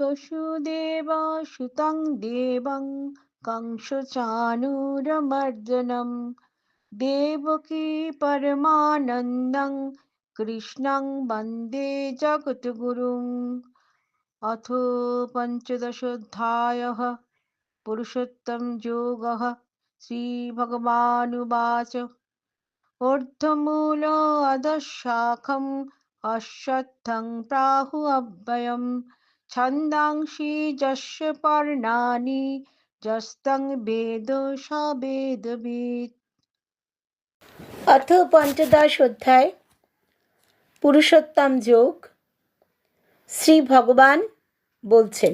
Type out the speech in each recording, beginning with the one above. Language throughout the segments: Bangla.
वसुदेवसुतं देवं कंसचाणूरमर्दनं देवकी परमानन्दं कृष्णं वन्दे जगद्गुरुम् अथ पञ्चदशोऽध्यायः पुरुषोत्तम योगः श्रीभगवानुवाच ऊर्ध्वमूलो अधशाखम् अश्वत्थं प्राहु अव्ययम् ছন্দাংশী যশ পর্ণানি যস্তং বেদ সবেদবিদ অথ পঞ্চদশ অধ্যায় পুরুষোত্তম যোগ শ্রী ভগবান বলছেন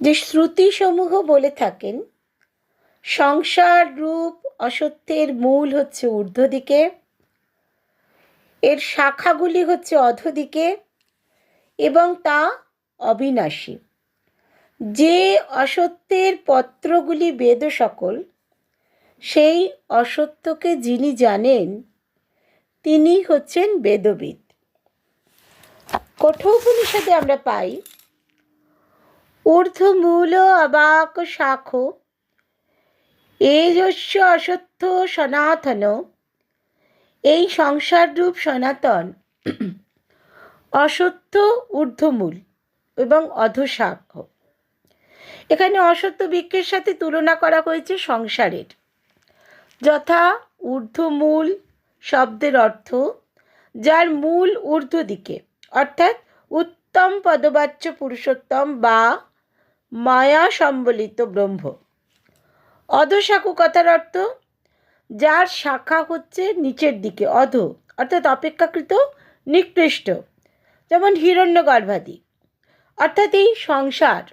যে শ্রুতিসমূহ বলে থাকেন, সংসার রূপ অসত্যের মূল হচ্ছে ঊর্ধ্বদিকে, এর শাখাগুলি হচ্ছে অধদিকে এবং তা অবিনাশী। যে অসত্যের পত্রগুলি বেদ সকল সেই অসত্যকে যিনি জানেন, তিনি হচ্ছেন বেদবিদ। কঠোপনিষদে আমরা পাই, ঊর্ধ্বমূল অবাক শাখ, এজস্য অসত্য সনাতন, এই সংসাররূপ সনাতন। অসত্য ঊর্ধ্বমূল এবং অধশাখ এখানে অসত্য বৃক্ষের সাথে তুলনা করা হয়েছে সংসারের। যথা ঊর্ধ্বমূল শব্দের অর্থ যার মূল ঊর্ধ্ব দিকে, অর্থাৎ উত্তম পদবাচ্য পুরুষোত্তম বা মায়া সম্বলিত ব্রহ্ম। অধশাকু কথার অর্থ যার শাখা হচ্ছে নিচের দিকে, অধ, অর্থাৎ অপেক্ষাকৃত নিকৃষ্ট। যেমন হিরণ্যগর্ভাদি। অর্থাৎ এই সংসার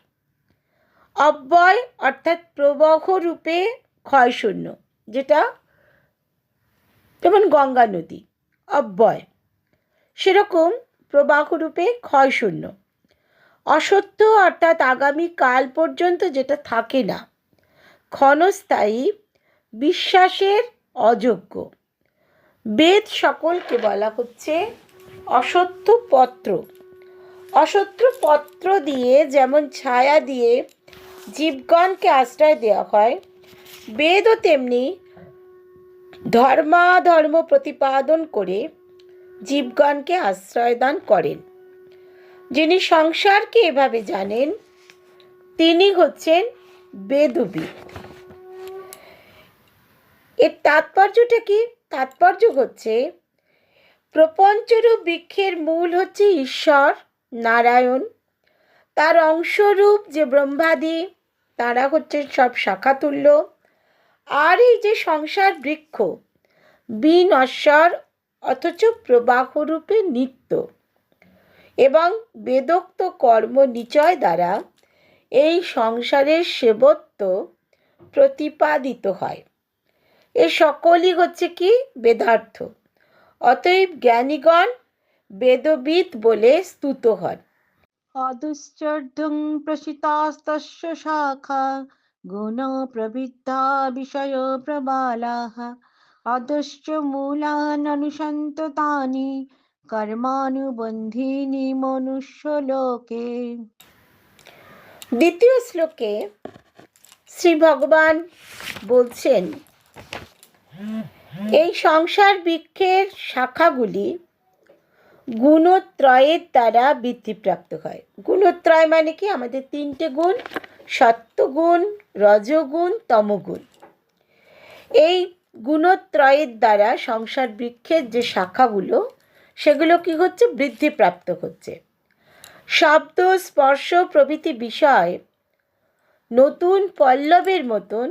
অব্যয় অর্থাৎ প্রবাহ রূপে ক্ষয়শূন্য, যেটা যেমন গঙ্গা নদী, অব্যয়। সেরকম প্রবাহরূপে ক্ষয়শূন্য। অসত্য অর্থাৎ আগামী কাল পর্যন্ত যেটা থাকে না, ক্ষণস্থায়ী বিশ্বাসের অযোগ্য। বেদ সকলকে বলা হচ্ছে অসত্য পত্র অসত্য পত্র দিয়ে যেমন ছায়া দিয়ে জীবগণকে আশ্রয় দেওয়া হয় বেদও তেমনি ধর্মাধর্ম প্রতিপাদন করে জীবগণকে আশ্রয় দান করেন। যিনি সংসারকে এভাবে জানেন, তিনি হচ্ছেন বেদবিদ। এর তাৎপর্যটা কি? তাৎপর্য হচ্ছে প্রপঞ্চরূপ বৃক্ষের মূল হচ্ছে ঈশ্বর, নারায়ণ। তার অংশরূপ যে ব্রহ্মাদি, তারা হচ্ছে সব শাখাতুল্য। আর এই যে সংসার বৃক্ষ, বিন অশ্বর, অথচ প্রবাহরূপে নিত্য। এবং বেদোক্ত কর্ম নিচয় দ্বারা এই সংসারের সেবত্ব প্রতিপাদিত হয়। এ সকলই হচ্ছে কি? বেদার্থ। অতএব জ্ঞানীগণ বেদবিদ বলে স্তুত হন। অদুশ্চর্ধং প্রসিতাস্তস্য শাখা গুণ প্রবৃদ্ধা বিষয় প্রবালাः অদশ্চ মূলাননুসন্ত তানি কর্মানুবন্ধিনী মনুষ্যলোকে দ্বিতীয় শ্লোকে শ্রী ভগবান বলছেন এই সংসার বৃক্ষের শাখাগুলি গুণত্রয়ের দ্বারা বৃদ্ধিপ্রাপ্ত হয়। গুণত্রয় মানে কি? আমাদের তিনটে গুণ, সত্যগুণ, রজগুণ, তমগুণ। এই গুণত্রয়ের দ্বারা সংসার বৃক্ষের যে শাখাগুলো, সেগুলো কি হচ্ছে? বৃদ্ধিপ্রাপ্ত হচ্ছে। শব্দ, স্পর্শ প্রভৃতি বিষয় নতুন পল্লবের মতন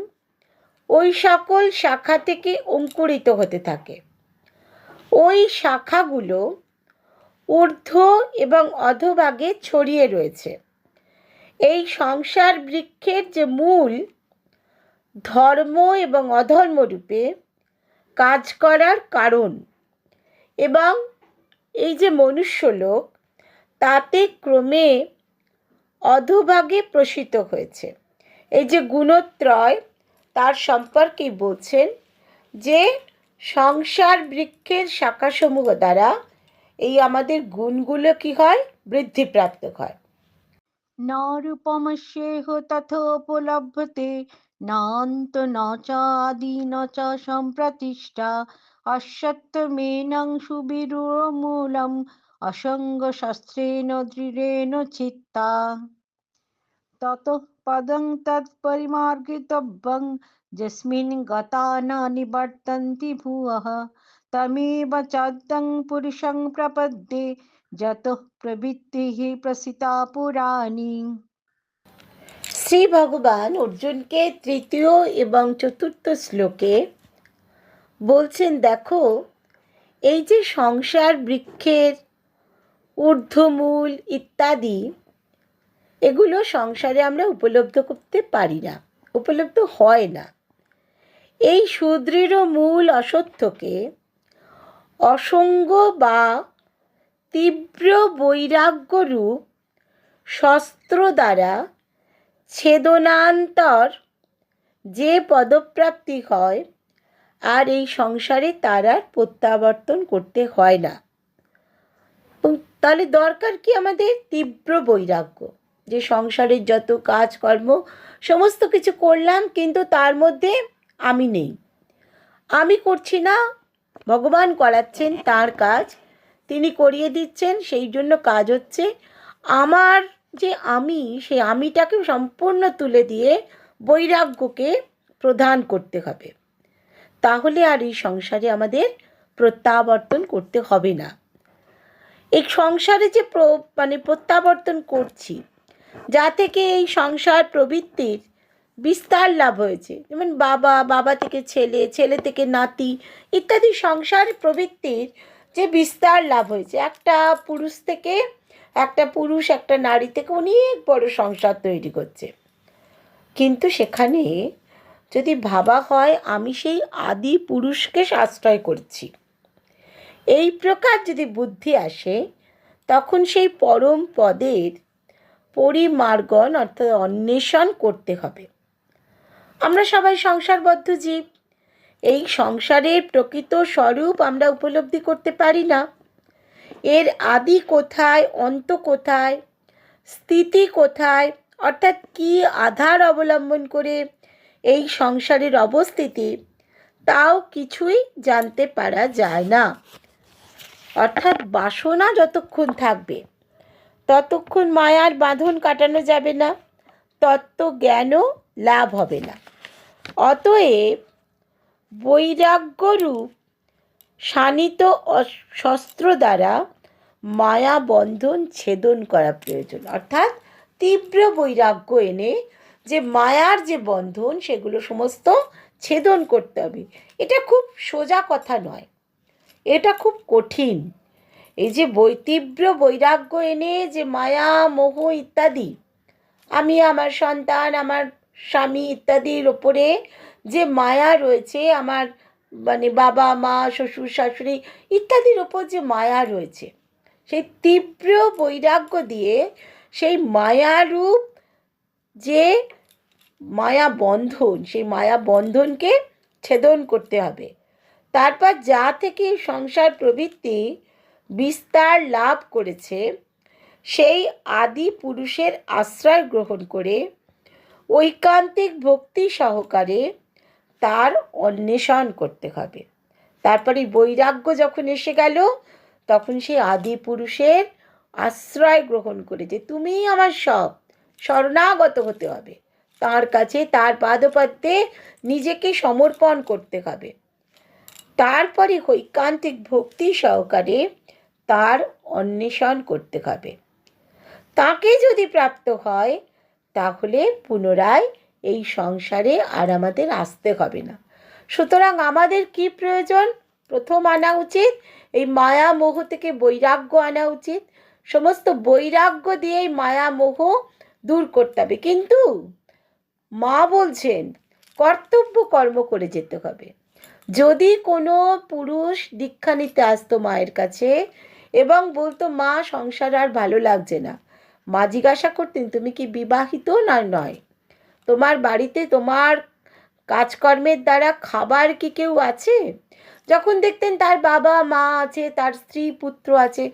ওই সকল শাখা থেকে অঙ্কুরিত হতে থাকে। ওই শাখাগুলো ঊর্ধ্ব এবং অধভাগে ছড়িয়ে রয়েছে। এই সংসার বৃক্ষের যে মূল ধর্ম এবং অধর্ম রূপে কাজ করার কারণ এবং এই যে মনুষ্যলোক, তাতে ক্রমে অধভাগে প্রসিত হয়েছে। এই যে গুণত্রয় তার সম্পর্কে বলছেন যে সংসার বৃক্ষের শাখাসমূহ দ্বারা এই আমাদের গুণগুলো কি হয়? বৃদ্ধিপ্রাপ্ত হয়। না সেহ তথ উপলব্ধতে নান্ত ন চাদি ন চ সম্প্রতিষ্ঠা অসত্যমেনং সুবিরূঢ়মূলম অসঙ্গ শস্ত্রেণ দৃঢ়েণ চিত্তা। ततः पदं तत्परिमार्गितव्यं यस्मिन् गता न निवर्तन्ति भुवः तमेव चाद्यं पुरुषं प्रपद्ये যতঃ প্রবৃত্তিः প্রসিতা পুরাণী শ্রী ভগবান অর্জুনকে তৃতীয় এবং চতুর্থ শ্লোকে বলছেন দেখো এই যে সংসার বৃক্ষের ঊর্ধ্বমূল ইত্যাদি এগুলো সংসারে আমরা উপলব্ধ করতে পারি না, উপলব্ধ হয় না। এই সুদৃঢ় মূল অসত্যকে অসঙ্গ বা তীব্র বৈরাগ্যরূপ শস্ত্র দ্বারা ছেদনান্তর যে পদপ্রাপ্তি হয়, আর এই সংসারে তার আর প্রত্যাবর্তন করতে হয় না। তাহলে দরকার কি আমাদের তীব্র বৈরাগ্য? যে সংসারের যত কাজকর্ম, সমস্ত কিছু করলাম, কিন্তু তার মধ্যে আমি নেই। আমি করছি না, ভগবান করাচ্ছেন তার কাজ, তিনি করিয়ে দিচ্ছেন, সেই জন্য কাজ হচ্ছে। আমার যে আমি, সেই আমিটাকে সম্পূর্ণ তুলে দিয়ে বৈরাগ্যকে প্রদান করতে হবে। তাহলে আর এই সংসারে আমাদের প্রত্যাবর্তন করতে হবে না। এই সংসারে যে মানে প্রত্যাবর্তন করছি যা থেকে এই সংসার প্রবৃত্তির বিস্তার লাভ হয়েছে। যেমন বাবা বাবা থেকে ছেলে ছেলে থেকে নাতি ইত্যাদি সংসার প্রবৃত্তির যে বিস্তার লাভ হয়েছে। একটা পুরুষ থেকে একটা পুরুষ, একটা নারী থেকে অনেক বড় সংসার তৈরি করছে। কিন্তু সেখানে যদি ভাবা হয়, আমি সেই আদি পুরুষকে আশ্রয় করছি। এই প্রকার যদি বুদ্ধি আসে, তখন সেই পরম পদের পরিমার্গণ অর্থাৎ অন্বেষণ করতে হবে। আমরা সবাই সংসারবদ্ধ জীব। এই সংসারের প্রকৃত স্বরূপ আমরা উপলব্ধি করতে পারি না। এর আদি কোথায়, অন্ত কোথায়, স্থিতি কোথায়, অর্থাৎ কি আধার অবলম্বন করে এই সংসারের অবস্থিতি, তাও কিছুই জানতে পারা যায় না। অর্থাৎ বাসনা যতক্ষণ থাকবে ততক্ষণ মায়ার বাঁধন কাটানো যাবে না, তত্ত্ব জ্ঞানও লাভ হবে না। অতএব বৈরাগ্যরূপ শানিত শস্ত্র দ্বারা মায়া বন্ধন ছেদন করা প্রয়োজন। অর্থাৎ তীব্র বৈরাগ্য এনে যে মায়ার যে বন্ধন, সেগুলো সমস্ত ছেদন করতে হবে। এটা খুব সোজা কথা নয়। এটা খুব কঠিন। এই যে বৈ, তীব্র বৈরাগ্য এনে যে মায়া, মোহ ইত্যাদি, আমি আমার সন্তান, আমার স্বামী ইত্যাদির ওপরে যে মায়া রয়েছে, আমার মানে বাবা, মা, শ্বশুর, শাশুড়ি ইত্যাদির ওপর যে মায়া রয়েছে, সেই তীব্র বৈরাগ্য দিয়ে সেই মায়ারূপ যে মায়া বন্ধন, সেই মায়া বন্ধনকে ছেদন করতে হবে। তারপর যা থেকে সংসার প্রবৃত্তি বিস্তার লাভ করেছে, সেই আদি পুরুষের আশ্রয় গ্রহণ করে, ঐকান্তিক ভক্তি সহকারে তার অন্বেষণ করতে হবে। তারপরে বৈরাগ্য যখন এসে গেল, তখন সেই আদি পুরুষের আশ্রয় গ্রহণ করে যে, তুমিই আমার সব, শরণাগত হতে হবে। তার কাছে, তার পাদপদ্মে নিজেকে সমর্পণ করতে হবে। তারপরে হৈকান্তিক ভক্তি সহকারে তার অন্বেষণ করতে হবে। তাকে যদি প্রাপ্ত হয়, তাহলে পুনরায় এই সংসারে আর আমাদের আসতে হবে না। সুতরাং আমাদের কি প্রয়োজন? প্রথম আনা উচিত, এই মায়া মোহ থেকে বৈরাগ্য আনা উচিত। সমস্ত বৈরাগ্য দিয়ে এই মায়া মোহ দূর করতে হবে। কিন্তু মা বলছেন, কর্তব্য কর্ম করে যেতে হবে। যদি কোনো পুরুষ দীক্ষা নিতে আসতো মায়ের কাছে এবং বলতো, মা, সংসার আর ভালো লাগছে না। মা জিজ্ঞাসা করতেন, তুমি কি বিবাহিত না নয়? তোমার বাড়িতে তোমার কাজকর্মের দ্বারা খাবার কি কেউ আছে? যখন দেখতেন তার বাবা, মা আছে, তার স্ত্রী, পুত্র আছে,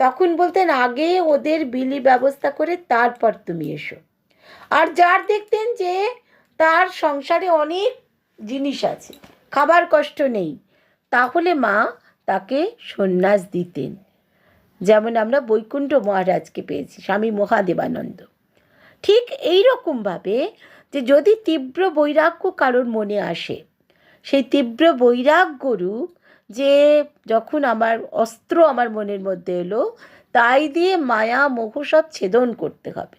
তখন বলতেন, আগে ওদের বিলি ব্যবস্থা করে তারপর তুমি এসো। আর যার দেখতেন যে তার সংসারে অনেক জিনিস আছে, খাবার কষ্ট নেই, তাহলে মা তাকে সন্ন্যাস দিতেন। যেমন আমরা বৈকুণ্ঠ মহারাজকে পেয়েছি, স্বামী মহাদেবানন্দ। ঠিক এই রকমভাবে যে যদি তীব্র বৈরাগ্য কারোর মনে আসে, সেই তীব্র বৈরাগ্য রূপ যে যখন আমার অস্ত্র আমার মনের মধ্যে এলো, তাই দিয়ে মায়া, মোহ সব ছেদন করতে হবে।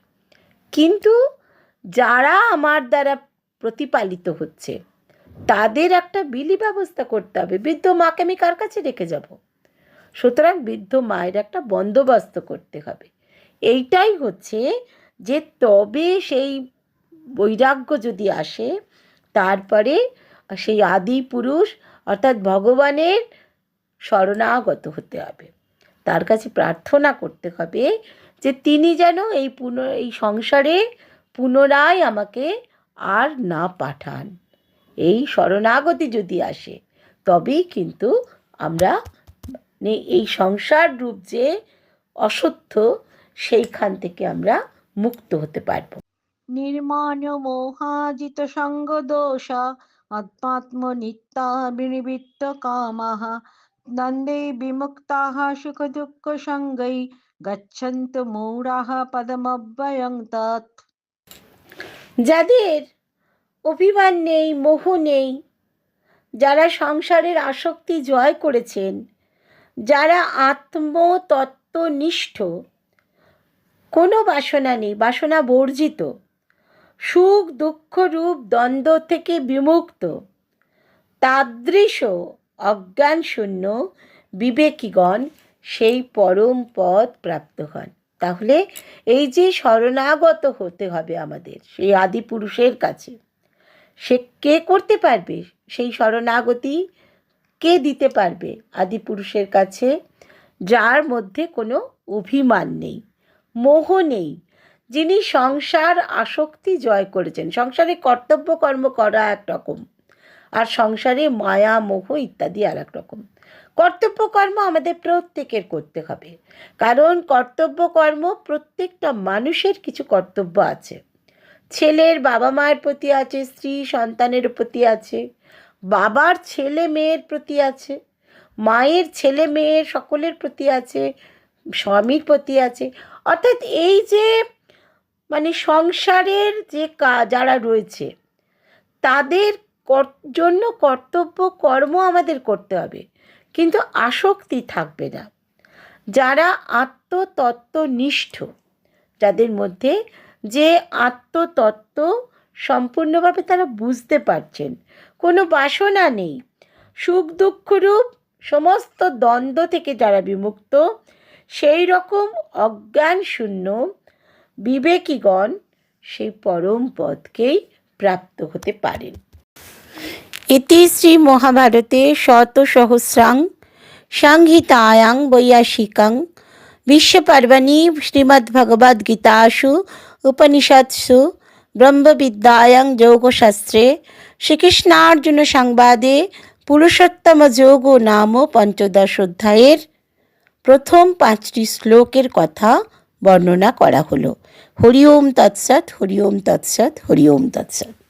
কিন্তু যারা আমার দ্বারা প্রতিপালিত হচ্ছে, তাদের একটা বিলি ব্যবস্থা করতে হবে। বৃদ্ধ মাকে আমি কার কাছে রেখে যাব? সুতরাং বৃদ্ধ মায়ের একটা বন্দোবস্ত করতে হবে। এইটাই হচ্ছে যে তবে সেই বৈরাগ্য যদি আসে, তারপরে সেই আদি পুরুষ অর্থাৎ ভগবানের শরণাগত হতে হবে। তার কাছে প্রার্থনা করতে হবে যে তিনি যেন এই পুন, এই সংসারে পুনরায় আমাকে আর না পাঠান। এই শরণাগতি যদি আসে, তবেই কিন্তু আমরা এই সংসার রূপ যে অসত্য সেইখান থেকে আমরা মুক্ত হতে পারব। নির্মাণ মোহাজিত সঙ্গ দোষা আত্মাত্ম নিত্যা বিনিবিত্ত কামাহা নন্দে বিমুক্তাহা সুখ দুঃখ সঙ্গই গচ্ছন্ত মৌরাহা পদমব্যয়ং তাত যাদের অভিমান নেই মোহ নেই যারা সংসারের আসক্তি জয় করেছেন যারা আত্মতত্ত্বনিষ্ঠ, কোনো বাসনা নেই, বাসনা বর্জিত, সুখ, দুঃখ রূপ, দ্বন্দ্ব থেকে বিমুক্ত, তাদৃশ, অজ্ঞান শূন্য, বিবেকীগণ সেই পরম পদ প্রাপ্ত হন। তাহলে এই যে শরণাগত হতে হবে আমাদের, সেই আদি পুরুষের কাছে, সে কে করতে পারবে? সেই শরণাগতি কে দিতে পারবে? আদি পুরুষের কাছে যার মধ্যে কোনো অভিমান নেই, মোহ নেই। যিনি সংসার আসক্তি জয় করেছেন। সংসারে কর্তব্য কর্ম করা এক রকম আর সংসারে মায়া, মোহ ইত্যাদি আর এক রকম। কর্তব্য কর্ম আমাদের প্রত্যেকের করতে হবে। কারণ কর্তব্য কর্ম প্রত্যেকটা মানুষের কিছু কর্তব্য আছে। ছেলের বাবা মায়ের প্রতি আছে, স্ত্রী সন্তানের প্রতি আছে বাবার ছেলে মেয়ের প্রতি আছে, মায়ের ছেলে মেয়ের সকলের প্রতি আছে, স্বামীর প্রতি আছে। অর্থাৎ এই যে মানে সংসারের যে কা, যারা রয়েছে, তাদের কর- জন্য কর্তব্য, কর্ম আমাদের করতে হবে। কিন্তু আসক্তি থাকবে না। যারা আত্মতত্ত্বনিষ্ঠ, যাদের মধ্যে যে আত্মতত্ত্ব সম্পূর্ণভাবে তারা বুঝতে পারছেন। কোনো বাসনা নেই। সুখ দুঃখরূপ সমস্ত দ্বন্দ্ব থেকে যারা বিমুক্ত সেই রকম অজ্ঞান শূন্য বিবেকীগণ সেই পরম পদকেই প্রাপ্ত হতে পারেন। ইতি শ্রী মহাভারতে শতসহস্রাং সংহিতায়াং বৈয়াসিকাং বিশ্বপর্বণি শ্রীমদ্ভগবদ্গীতাসু উপনিষৎসু ব্রহ্মবিদ্যায়াং যোগশাস্ত্রে শ্রীকৃষ্ণার্জুন সংবাদে পুরুষোত্তম যোগ নাম পঞ্চদশ অধ্যায়ের প্রথম পাঁচটি শ্লোকের কথা বর্ণনা করা হলো। হরি ওম তৎসৎ হরি ওম তৎসৎ হরি ওম তৎসৎ।